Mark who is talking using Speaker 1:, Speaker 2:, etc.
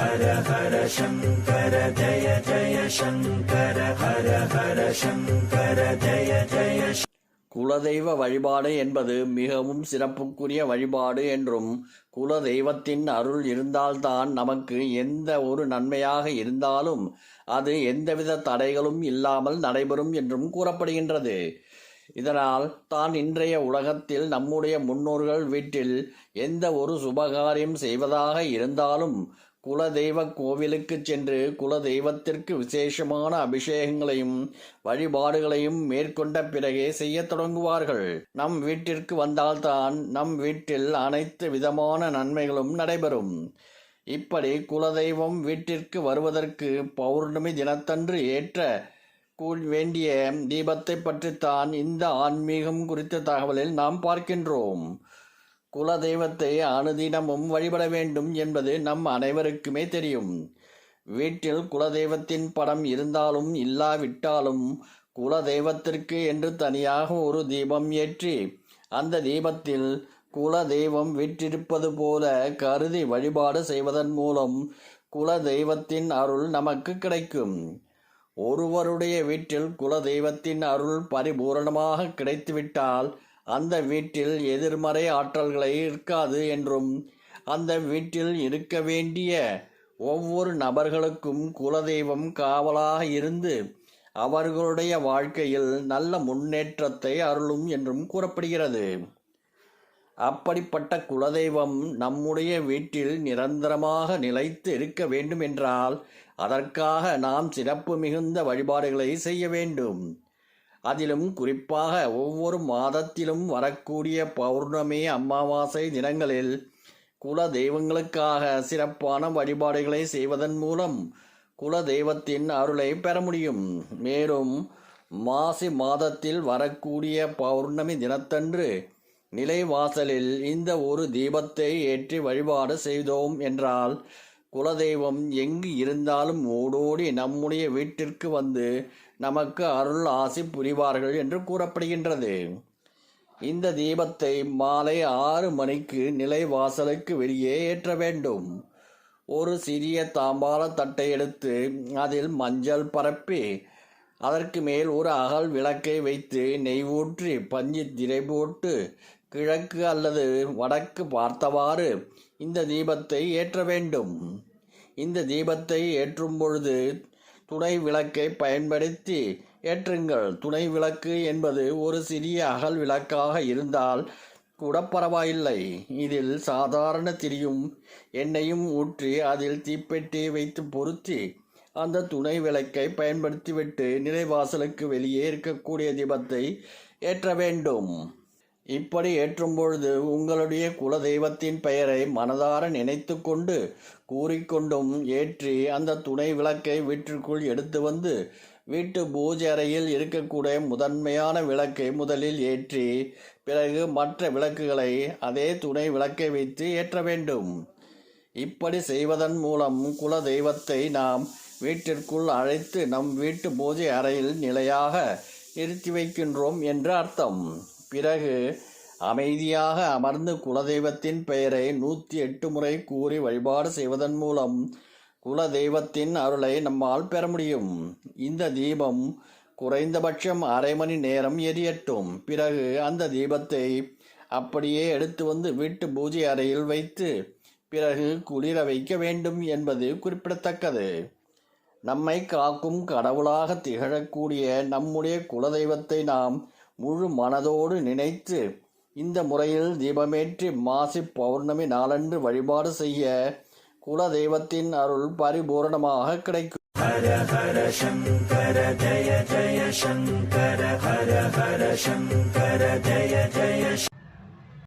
Speaker 1: ஹர ஹர சங்கர ஜய ஜய சங்கர ஹர ஹர சங்கர ஜய ஜய
Speaker 2: குலதெய்வ வழிபாடு என்பது மிகவும் சிறப்புக்குரிய வழிபாடு என்றும் குலதெய்வத்தின் அருள் இருந்தால்தான் நமக்கு எந்த ஒரு நன்மையாக இருந்தாலும் அது எந்தவித தடைகளும் இல்லாமல் நடைபெறும் என்றும் கூறப்படுகின்றது. இதனால் தான் இன்றைய உலகத்தில் நம்முடைய முன்னோர்கள் வீட்டில் எந்த ஒரு சுபகாரியம் செய்வதாக இருந்தாலும் குலதெய்வ கோவிலுக்கு சென்று குலதெய்வத்திற்கு விசேஷமான அபிஷேகங்களையும் வழிபாடுகளையும் மேற்கொண்ட பிறகே செய்யத் தொடங்குவார்கள். நம் வீட்டிற்கு வந்தால்தான் நம் வீட்டில் அனைத்து விதமான நன்மைகளும் நடைபெறும். இப்படி குலதெய்வம் வீட்டிற்கு வருவதற்கு பௌர்ணமி தினத்தன்று ஏற்ற வேண்டிய தீபத்தை பற்றித்தான் இந்த ஆன்மீகம் குறித்த தகவலில் நாம் பார்க்கின்றோம். குலதெய்வத்தை அனுதினமும் வழிபட வேண்டும் என்பது நம் அனைவருக்குமே தெரியும். வீட்டில் குலதெய்வத்தின் படம் இருந்தாலும் இல்லாவிட்டாலும் குலதெய்வத்திற்கு என்று தனியாக ஒரு தீபம் ஏற்றி அந்த தீபத்தில் குலதெய்வம் விற்றிருப்பது போல கருதி வழிபாடு செய்வதன் மூலம் குலதெய்வத்தின் அருள் நமக்கு கிடைக்கும். ஒருவருடைய வீட்டில் குலதெய்வத்தின் அருள் பரிபூரணமாக கிடைத்துவிட்டால் அந்த வீட்டில் எதிர்மறை ஆற்றல்களை இருக்காது என்றும் அந்த வீட்டில் இருக்க வேண்டிய ஒவ்வொரு நபர்களுக்கும் குலதெய்வம் காவலாக இருந்து அவர்களுடைய வாழ்க்கையில் நல்ல முன்னேற்றத்தை அருளும் என்றும் கூறப்படுகிறது. அப்படிப்பட்ட குலதெய்வம் நம்முடைய வீட்டில் நிரந்தரமாக நிலைத்து இருக்க வேண்டும் என்றால் அதற்காக நாம் சிறப்பு மிகுந்த வழிபாடுகளை செய்ய வேண்டும். அதிலும் குறிப்பாக ஒவ்வொரு மாதத்திலும் வரக்கூடிய பௌர்ணமி அமாவாசை தினங்களில் குல தெய்வங்களுக்காக சிறப்பான வழிபாடுகளை செய்வதன் மூலம் குல தெய்வத்தின் அருளை பெற முடியும். மேலும் மாசி மாதத்தில் வரக்கூடிய பௌர்ணமி தினத்தன்று நிலைவாசலில் இந்த ஒரு தீபத்தை ஏற்றி வழிபாடு செய்தோம் என்றால் குலதெய்வம் எங்கு இருந்தாலும் ஓடோடி நம்முடைய வீட்டிற்கு வந்து நமக்கு அருள் ஆசி புரிவார்கள் என்று கூறப்படுகின்றது. இந்த தீபத்தை மாலை ஆறு மணிக்கு நிலைவாசலுக்கு வெளியே ஏற்ற வேண்டும். ஒரு சிறிய தாம்பால தட்டை எடுத்து அதில் மஞ்சள் பரப்பி அதற்கு மேல் ஒரு அகல் விளக்கை வைத்து நெய் ஊற்றி பஞ்சு திரை போட்டு கிழக்கு அல்லது வடக்கு பார்த்தவாறு இந்த தீபத்தை ஏற்ற வேண்டும். இந்த தீபத்தை ஏற்றும் பொழுது துணை விளக்கை பயன்படுத்தி ஏற்றுங்கள். துணை விளக்கு என்பது ஒரு சிறிய அகல் விளக்காக இருந்தால் கூட பரவாயில்லை. இதில் சாதாரண திரியும் எண்ணெயும் ஊற்றி அதில் தீப்பெட்டி வைத்து பொருத்தி அந்த துணை விளக்கை பயன்படுத்திவிட்டு நிலைவாசலுக்கு வெளியே இருக்கக்கூடிய தீபத்தை ஏற்ற வேண்டும். இப்படி ஏற்றும் பொழுது உங்களுடைய குலதெய்வத்தின் பெயரை மனதார நினைத்து கொண்டு கூறிக்கொண்டும் ஏற்றி அந்த துணை விளக்கை வீட்டிற்குள் எடுத்து வந்து வீட்டு பூஜை அறையில் இருக்கக்கூடிய முதன்மையான விளக்கை முதலில் ஏற்றி பிறகு மற்ற விளக்குகளை அதே துணை விளக்கை வைத்து ஏற்ற வேண்டும். இப்படி செய்வதன் மூலம் குல தெய்வத்தை நாம் வீட்டிற்குள் அழைத்து நம் வீட்டு பூஜை அறையில் நிலையாக நிறுத்தி வைக்கின்றோம் என்று அர்த்தம். பிறகு அமைதியாக அமர்ந்து குலதெய்வத்தின் பெயரை நூற்றி எட்டு முறை கூறி வழிபாடு செய்வதன் மூலம் குலதெய்வத்தின் அருளை நம்மால் பெற முடியும். இந்த தீபம் குறைந்தபட்சம் அரை மணி நேரம் எரியட்டும். பிறகு அந்த தீபத்தை அப்படியே எடுத்து வந்து வீட்டு பூஜை அறையில் வைத்து பிறகு குளிர வைக்க வேண்டும் என்பது குறிப்பிடத்தக்கது. நம்மை காக்கும் கடவுளாக திகழக்கூடிய நம்முடைய குலதெய்வத்தை நாம் முழு மனதோடு நினைத்து இந்த முறையில் தீபமேற்றி மாசி பௌர்ணமி நாளன்று வழிபாடு செய்ய குல தெய்வத்தின் அருள் பரிபூரணமாக கிடைக்கும்.
Speaker 1: ஹர ஹர சங்கர ஜய ஜய சங்கர ஹர ஹர சங்கர ஜய ஜய